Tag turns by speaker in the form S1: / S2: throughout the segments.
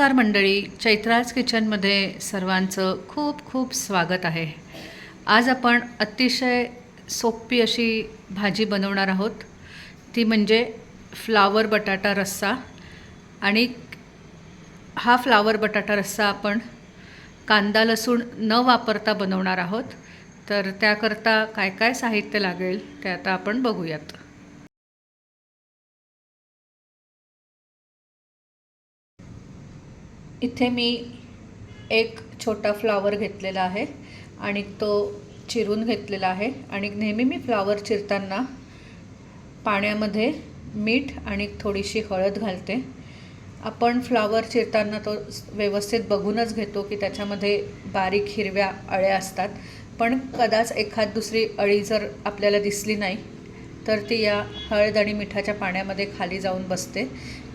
S1: नमस्कार मंडळी. चैत्राज किचनमध्ये सर्वांचं खूप खूप स्वागत आहे. आज आपण अतिशय सोपी अशी भाजी बनवणार आहोत. ती म्हणजे फ्लावर बटाटा रस्सा आणि हा फ्लावर बटाटा रस्सा आपण कांदा लसूण न वापरता बनवणार आहोत. तर त्याकरता काय काय साहित्य लागेल ते आता आपण बघूयात. इथे मी एक छोटा फ्लावर घेतलेला आहे आणि तो चिरून घेतलेला आहे. आणि नेहमी मी फ्लावर चिरताना पाण्यामध्ये मीठ आणि थोडीशी हळद घालते. आपण फ्लावर चिरताना तो व्यवस्थित बघूनच घेतो की त्याच्यामध्ये बारीक हिरव्या अळ्या असतात. पण कदाच एखाद दुसरी अळी जर आपल्याला दिसली नाही तर ती या हळद आणि मिठाच्या पाण्यामध्ये खाली जाऊन बसते.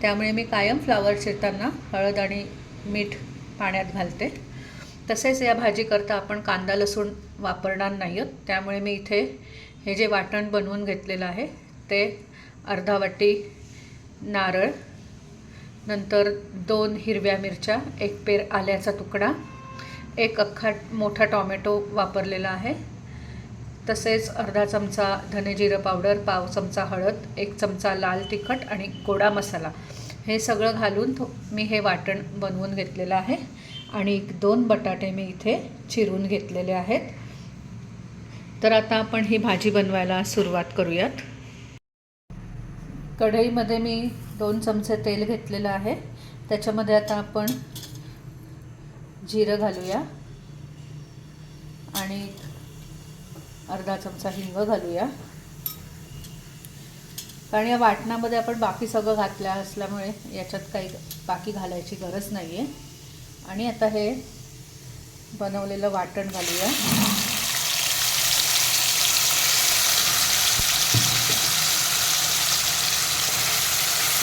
S1: त्यामुळे मी कायम फ्लावर चिरताना हळद आणि मीठ पाण्यात घालते. तसेच या भाजीकरता आपण कांदा लसूण वापरणार नाही आहोत त्यामुळे मी इथे हे जे वाटण बनवून घेतलेलं आहे ते अर्धा वाटी नारळ नंतर दोन हिरव्या मिरच्या एक पेर आल्याचा तुकडा एक अख्खा मोठा टॉमॅटो वापरलेला आहे. तसेच अर्धा चमचा धनेजिरं पावडर पाव चमचा हळद एक चमचा लाल तिखट आणि गोडा मसाला. हे सगळं घालून थो मी हे वाटण बनवून घेतलेलं आहे. आणि एक दोन बटाटे मी इथे चिरून घेतलेले आहेत. तर आता आपण ही भाजी बनवायला सुरुवात करूयात. कढईमध्ये मी दोन चमचे तेल घेतलेलं आहे. त्याच्यामध्ये आता आपण जिरं घालूया. आणि अर्धा चमचा हिंग घालूया. कारण या वाटणामध्ये आपण बाकी सगळं घातलं असल्यामुळे याच्यात काही बाकी घालायची गरज नाही आहे आणि आता हे बनवलेलं वाटण घालूया.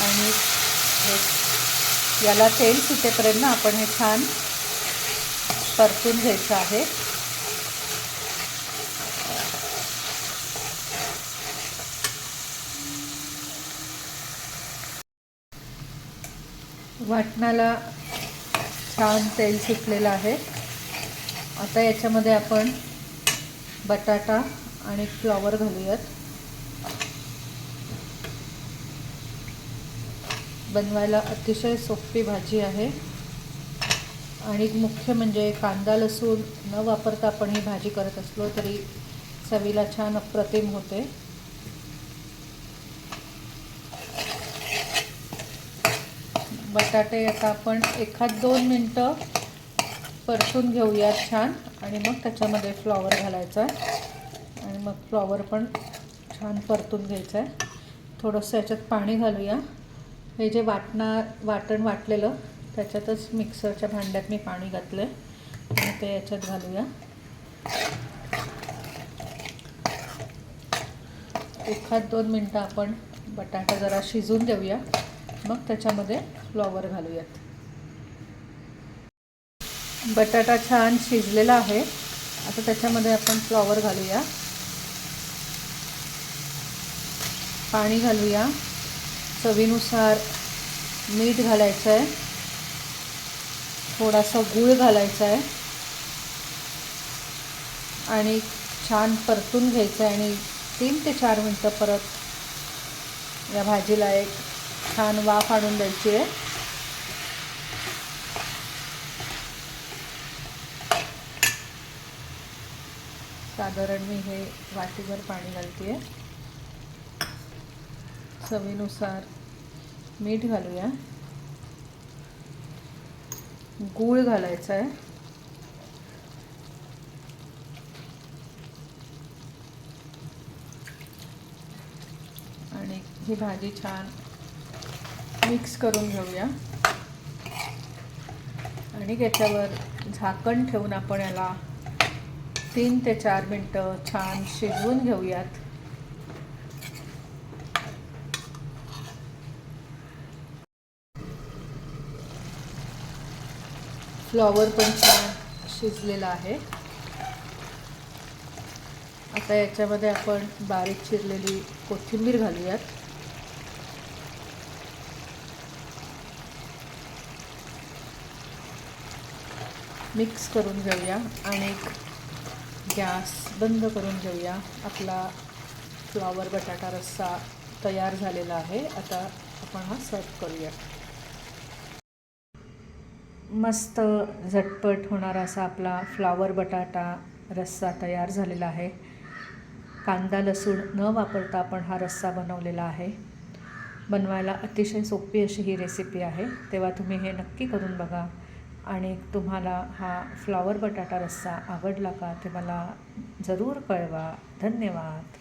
S1: आणि हे याला तेल सुटेपर्यंत आपण हे छान परतून घ्यायचं आहे. वाटणाला छान तेल सुटलेलं आहे. आता याच्यामध्ये आपण बटाटा आणि फ्लॉवर घालूयात. बनवायला अतिशय सोपी भाजी आहे. आणि मुख्य म्हणजे कांदा लसूण न वापरता आपण ही भाजी करत असलो तरी चवीला छान अप्रतिम होते. बटाटे आता आपण एखाद दोन मिनटं परतून घेऊयात छान. आणि मग त्याच्यामध्ये फ्लॉवर घालायचा आहे. आणि मग फ्लॉवर पण छान परतून घ्यायचं आहे. थोडंसं याच्यात पाणी घालूया. हे जे वाटणार वाटण वाटलेलं त्याच्यातच मिक्सरच्या भांड्यात मी पाणी घातलं आहे आणि ते याच्यात घालूया. एखाद दोन मिनटं आपण बटाटा जरा शिजून देऊया. मग त्याच्यामध्ये फ्लॉवर घालूयात. बटाटा छान शिजलेला आहे. आता त्याच्यामध्ये आपण फ्लॉवर घालूया. पाणी घालूया. चवीनुसार मीठ घालायचं आहे थोडासा गूळ घालायचा आहे आणि छान परतून घ्यायचं आहे आणि तीन ते चार मिनटं परत या भाजीला एक छान वाफ आणून द्यायची आहे. साधारण मी हे वाटीभर पाणी घालते आहे चवीनुसार मीठ घालूया. गूळ घालायचा आहे. आणि ही भाजी छान मिक्स करून घेऊया. आणि त्याच्यावर झाकण ठेवून आपण याला तीन ते चार मिनटं छान शिजवून घेऊयात. फ्लॉवर पण छान शिजलेला आहे. आता याच्यामध्ये आपण बारीक चिरलेली कोथिंबीर घालूयात. मिक्स करून घेऊया आणि गॅस बंद करून घेऊया. आपला फ्लॉवर बटाटा रस्सा तयार झालेला आहे. आता आपण हा सर्व करूया. मस्त झटपट होणारा असा आपला फ्लावर बटाटा रस्सा तयार झालेला आहे. कांदा लसूण न वापरता आपण हा रस्सा बनवलेला आहे. बनवायला अतिशय सोपी अशी ही रेसिपी आहे. तेव्हा तुम्ही हे नक्की करून बघा. आणि तुम्हाला हा फ्लॉवर बटाटा रस्सा आवडला का ते मला जरूर कळवा. धन्यवाद.